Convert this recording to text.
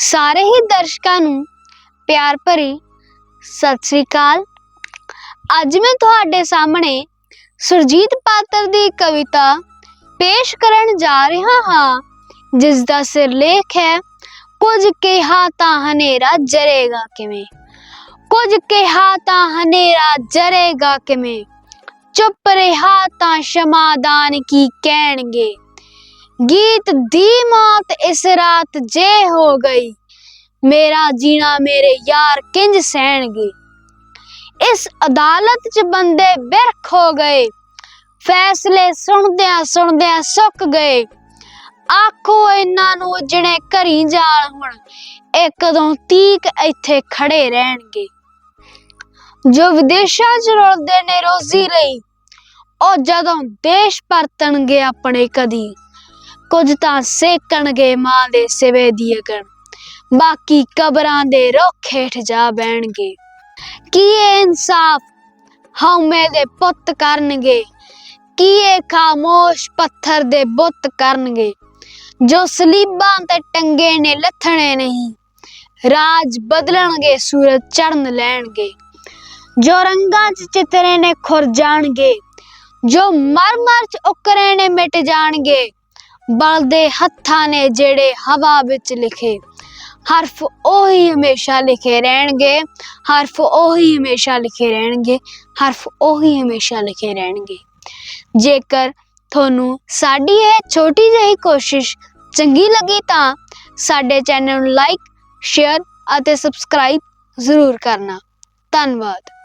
ਸਾਰੇ ਹੀ ਦਰਸ਼ਕਾਂ ਨੂੰ ਪਿਆਰ ਭਰੀ ਸਤਿ ਸ੍ਰੀ ਅਕਾਲ। ਅੱਜ ਮੈਂ ਤੁਹਾਡੇ ਸਾਹਮਣੇ ਸੁਰਜੀਤ ਪਾਤਰ ਦੀ ਕਵਿਤਾ ਪੇਸ਼ ਕਰਨ ਜਾ ਰਿਹਾ ਹਾਂ ਜਿਸ ਦਾ ਸਿਰਲੇਖ ਹੈ, ਕੁਝ ਕਿਹਾ ਤਾਂ ਹਨੇਰਾ ਜਰੇਗਾ ਕਿਵੇਂ? ਕੁਝ ਕਿਹਾ ਤਾਂ ਹਨੇਰਾ ਜਰੇਗਾ ਕਿਵੇਂ? ਚੁੱਪ ਰਿਹਾ ਤਾਂ ਸ਼ਮਾਦਾਨ ਕੀ ਕਹਿਣਗੇ? ਗੀਤ ਦੀ ਮੌਤ ਇਸ ਰਾਤ ਜੇ ਹੋ ਗਈ ਮੇਰਾ ਜੀਣਾ ਮੇਰੇ ਯਾਰ ਕਿੰਜ ਸਹਿਣਗੇ ਇਸ ਅਦਾਲਤ 'ਚ ਬੰਦੇ ਬਿਰਖ ਹੋ ਗਏ ਫੈਸਲੇ ਸੁਣਦਿਆਂ ਸੁਣਦਿਆਂ ਸੁੱਕ ਗਏ ਆਖੋ ਇਹਨਾਂ ਨੂੰ ਜਿਹੜੇ ਘਰੀ ਜਾਲ ਹੁਣ ਇਹ ਕਦੋਂ ਤੀਕ ਇੱਥੇ ਖੜੇ ਰਹਿਣਗੇ ਜੋ ਵਿਦੇਸ਼ਾਂ 'ਚ ਰੁਲਦੇ ਨੇ ਰੋਜ਼ੀ ਲਈ ਉਹ ਜਦੋਂ ਦੇਸ਼ ਪਰਤਣਗੇ ਆਪਣੇ ਕਦੀ ਕੁਝ ਤਾਂ ਸੇਕਣਗੇ ਮਾਂ ਦੇ ਸਿਵੇ ਦੀ ਅਗਨ ਬਾਕੀ ਕਬਰਾਂ ਦੇ ਰੁੱਖ ਹੇਠ ਜਾ ਬਹਿਣਗੇ। ਕੀ ਇਹ ਇਨਸਾਫ ਹਉਮੈ ਦੇ ਪੁੱਤ ਕਰਨਗੇ? ਕੀ ਇਹ ਖਾਮੋਸ਼ ਪੱਥਰ ਦੇ ਬੁੱਤ ਕਰਨਗੇ? ਜੋ ਸਲੀਬਾਂ ਤੇ ਟੰਗੇ ਨੇ ਲੱਥਣੇ ਨਹੀਂ, ਰਾਜ ਬਦਲਣਗੇ, ਸੂਰਜ ਚੜਨ ਲੈਣਗੇ। ਜੋ ਰੰਗਾਂ 'ਚ ਚਿਤਰੇ ਨੇ ਖੁਰ ਜਾਣਗੇ, ਜੋ ਮਰਮਰ 'ਚ ਉਕਰੇ ਨੇ ਮਿਟ ਜਾਣਗੇ ਬਲਦੇ ਹੱਥਾਂ ਨੇ ਜਿਹੜੇ ਹਵਾ ਵਿੱਚ ਲਿਖੇ। ਹਰਫ ਉਹੀ ਹਮੇਸ਼ਾ ਲਿਖੇ ਰਹਿਣਗੇ। ਹਰਫ ਉਹੀ ਹਮੇਸ਼ਾ ਲਿਖੇ ਰਹਿਣਗੇ। ਹਰਫ ਉਹੀ ਹਮੇਸ਼ਾ ਲਿਖੇ ਰਹਿਣਗੇ। ਜੇਕਰ ਤੁਹਾਨੂੰ ਸਾਡੀ ਇਹ ਛੋਟੀ ਜਿਹੀ ਕੋਸ਼ਿਸ਼ ਚੰਗੀ ਲੱਗੀ ਤਾਂ ਸਾਡੇ ਚੈਨਲ ਨੂੰ ਲਾਈਕ, ਸ਼ੇਅਰ ਅਤੇ ਸਬਸਕ੍ਰਾਈਬ ਜ਼ਰੂਰ ਕਰਨਾ। ਧੰਨਵਾਦ।